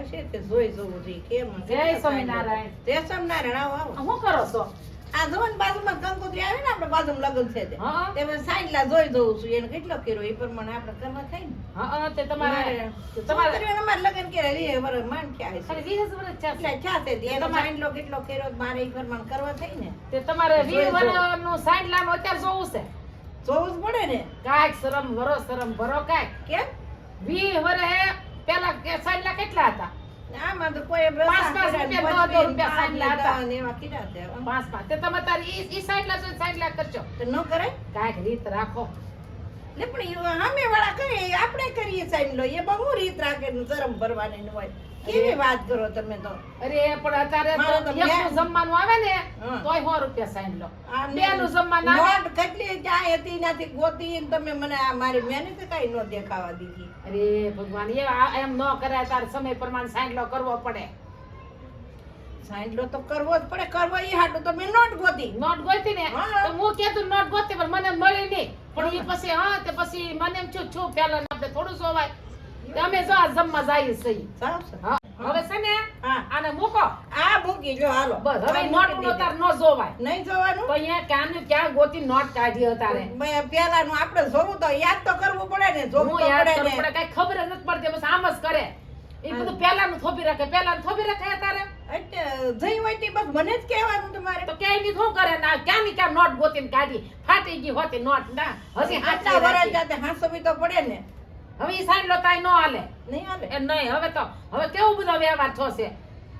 આવશે તે જોઈ જવું જોઈએ કેમ જય સ્વામિનારાયણ. જય સ્વામિનારાયણ આવો આવો. શું કરો છો? આ જોન બાજુમાં કંકોત્રી આવે ને આપણે બાજુમાં લગ્ન છે તે. મેં સાઈડલા જોઈ જોઉં છું એને કેટલો કર્યો? એ પ્રમાણે આપણે કરવા થાય ને. હા તે તમારે મારે- તમારે અમારે લગ્ન કર્યા રે વરસ માંડ ક્યાં છે. વીસ વર્ષ છે. ક્યાં છે એનો સાઈડલો કેટલો કર્યો મારે એ પ્રમાણે કરવા થાય ને. તે તમારે વીસ. વર્ષનું સાઈઠ લાખ અત્યારે જોવું છે. જોવું જ પડે ને. કાંઈક શરમ ભરો શરમ ભરો કાંઈક. કેમ? વી વર્ષે પેલા કે લાખ કેટલા હતા? આમાં તો કોઈ પાંચ પાંચ રૂપિયા, દસ દસ રૂપિયા સાઈડલા હતા. ને એવા કીધા છે પાંચ પાંચ. તે તમે તારી ઈ લા લાખ સાઈઠ લાખ કરજો. તો ન કરાય? કાંઈક રીત રાખો. લે પણ અમે વાળા કરીએ આપણે કરીએ સાઈન લો એ બહુ રીત રાખે ને શરમ ભરવાની હોય. કેવી વાત કરો તમે તો? અરે પણ અત્યારે તો તો એકનું જમવાનું આવે ને. તોય સો રૂપિયા સાઈન લો. બેનું જમવાનું આવે. નોટ કેટલી ક્યાં હતી નાથી ગોતી તમે મને આ મારી મહેનત કઈ ન દેખાવા દીધી. અરે ભગવાન એ એમ ન કરાય તાર સમય પ્રમાણે સાઈન લો કરવો પડે. સાઈડ લો તો કરવો જ પડે કરવો એ હાટું તો મેં નોટ ગોતી. નોટ ગોતી ને તો હું કેતું નોટ ગોતી પણ મને મળી પણ એ પછી હા તે પછી મને એમ છું છું પેલા આપણે થોડું જોવાય તમે જો આ જમવા જાય છીએ. હવે છે ને આને મૂકો. આ મૂકી જો હાલો. બસ હવે નોટ નો તાર ન જોવાય. નહીં જોવાનું? તો અહીંયા ક્યાં ને ક્યાં ગોતી નોટ કાઢી તારે મેં પેલાનું આપણે જોવું તો યાદ તો કરવું પડે ને જોવું તો પડે ને. કઈ ખબર જ નથી પડતી બસ આમ જ કરે. એ બધું પહેલાનું થોપી રાખે પહેલાનું થોપી રાખે તારે એટલે જઈ હોય તે બસ મને જ કહેવાનું તમારે. તો ક્યાંયની શું કરે? ના ક્યાં ની ક્યાં નોટ ગોતીને કાઢી. ફાટી ગઈ હોતી નોટ. ના હજી હાચા વરસ જાતે હાસવી તો પડે ને. હવે ઈ સાઈડ લો તાય નો હાલે. નહીં હાલે. એ નહીં હવે તો હવે કેવું બધો વ્યવહાર થશે? એ.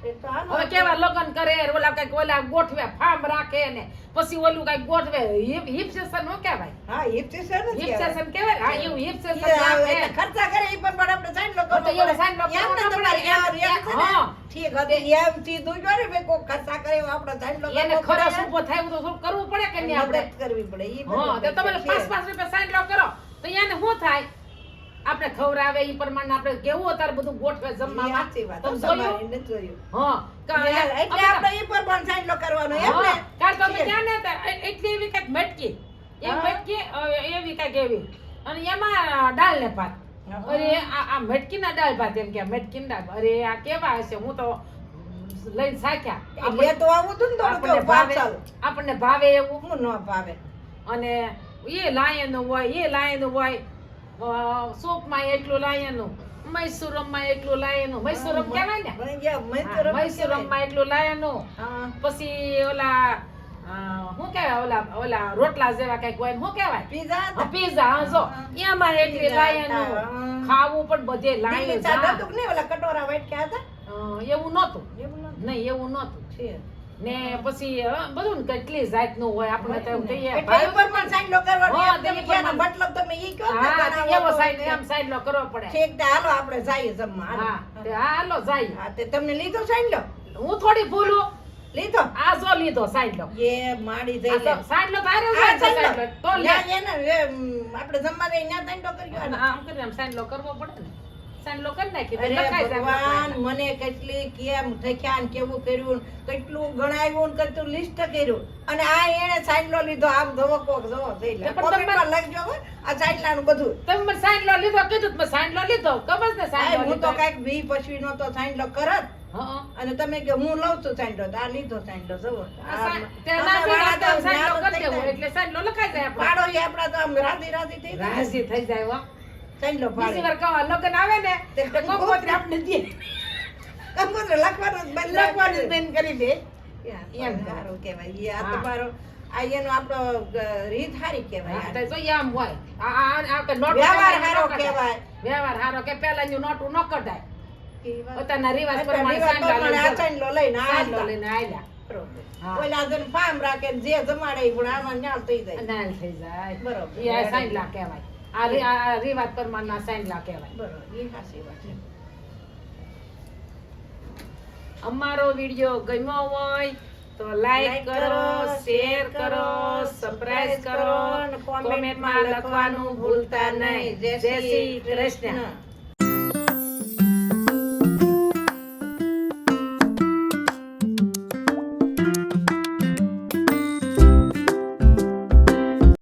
હવે કેવા લગ્ન કરે ઓલા કંઈક ઓલા ગોઠવે ફાર્મ રાખે ને પછી ઓલું કંઈક ગોઠવે. હિપ સેશન નો કહેવાય. હા હિપ સેશન હિપ કહેવાય. સેશન કહેવાય? હા એવું હિપ સેશન ખર્ચા કરે એ પણ પણ આપણે સાઈન લોકો તો એવું સાઈન લોકો હા. ઠીક હતી એમ સીધું જો રે બે કોક ખર્ચા કરે આપણે સાઈન લોકો એને ખરસ ઊભો થાય તો થોડું કરવું પડે કે નહીં આપણે? કરવી પડે હા તો તમે છે. પાંચ પાંચ રૂપિયા સાઈન લો કરો. તો એને શું થાય? આપણે ખવડાવે ઈ પ્રમાણે આપણે કેવું અત્યારે બધું ગોઠવે જમવામાં? તમે જોયું? જોયું. હા એટલે આપણે ઈ પર પણ સાઈડ કરવાનો ને? હા, કારણ કે અમે ઠીક. ને એટલી એવી કંઈક મટકી. એ મટકી એવી કંઈક એવી. અને એમાં દાળ ને ભાત અરે આ આ મટકીના દાળ ભાત એમ કે મટકી ના અરે આ કેવા હશે? હું તો લઈને સાખ્યા. એ તો આવું તું થોડું ભાવે આપણને ભાવે એવું. હું ન ભાવે. અને એ લાયન હોય એ લાયન હોય સૂપમાં એટલું લાયનનું મૈસુરમમાં એટલું લાયનું. મૈસુરમ કહેવાય ને? મૈસુરમમાં એટલું. પછી ઓલા શું કહેવાય ઓલા ઓલા રોટલા જેવા કંઈક હોય શું કહેવાય? પીઝા પીઝા હા જો એમાં એટલી હા. ખાવું પણ બધે લાઈન લાયન? ઓલા કટોરા વાટક્યા હતા? એવું નહોતું. નહીં એવું નહોતું. છે. ને પછી બધું ને કેટલી જાતનું હોય આપણે તો કહીએ મતલબ તમે ઈ હા એવો સાઈડ એમ સાઈડ લો કરવો પડે. ઠીક તે હાલો આપણે જઈએ જમવા હા તે હાલો જાય હા તે તમને લીધો સાઈડ લો? હું થોડી ભૂલું. લીધો? આ જો લીધો સાઈડ લો. એ માડી જઈ લે. સાઈડ લો તારે સાઈડ સાઈડ લો લો. તો લે. એને, આપણે જમવા જઈએ ન્યા સાઈડ લો કર્યો આમ કરીને આમ સાઈડ લો કરવો પડે ને. સાઈડ કરી નાખી તો અરે લખાઈ જાય ભગવાન મને કેટલી કેમ થખ્યા કેવું કર્યું કેટલું ગણાવ્યું ને કેટલું લિસ્ટ કર્યું. અને આ એને સાઈડલો લીધો આમ થઈ લખજો આ બધું. તમે કીધું ખબર ને સાઈડ હું તો કાંઈક પછી નો તો સાઈડલો કરત અને તમે કે હું લઉં છું સાંડલો આ લીધો સાઈડલો જોવો આ સાઈડ- તે ના જોઈ તો સાઈડ લો કરી દેવો એટલે સાઈડ લો લખાઈ જાય પાડો એ આપડા તો આમ રાધી રાધી થઈ રાજી થઈ જાય પાડે વાર કહો લગ્ન આવે ને તે કંકોત્રી આપણે દે. કંકોત્રી લખવાનું બંધ લખવાનું બંધ કરી દે. એમ એમ સારું કહેવાય. આ. તમારો આ એનો આપણો રીત હારી કહેવાય તો આમ હોય. આ આ આ નોટ વ્યવહાર હારો ન કહેવાય. વ્યવહાર હારો કે પેલાની નોટું ન કઢાય. પોતાના રિવાજ પ્રમાણે રિવાજ લો લઈને આ લઈને આયલા. ઓલા જન ફાર્મ રાખે જે જમાડે પણ આમાં ન્યાલ થઈ જાય. નાલ થઈ જાય. બરોબર. એ આ સાંડલા કહેવાય. આ રી- આ રિવાજ પ્રમાણના સાંડલા કહેવાય. બરોબર ઈ હાચી વાત છે. અમારો વિડિયો ગમ્યો હોય તો લાઈક કરો શેર કરો સબસ્ક્રાઇબ કરો. કોમેન્ટમાં લખવાનું ભૂલતા નહીં. જય શ્રી કૃષ્ણ.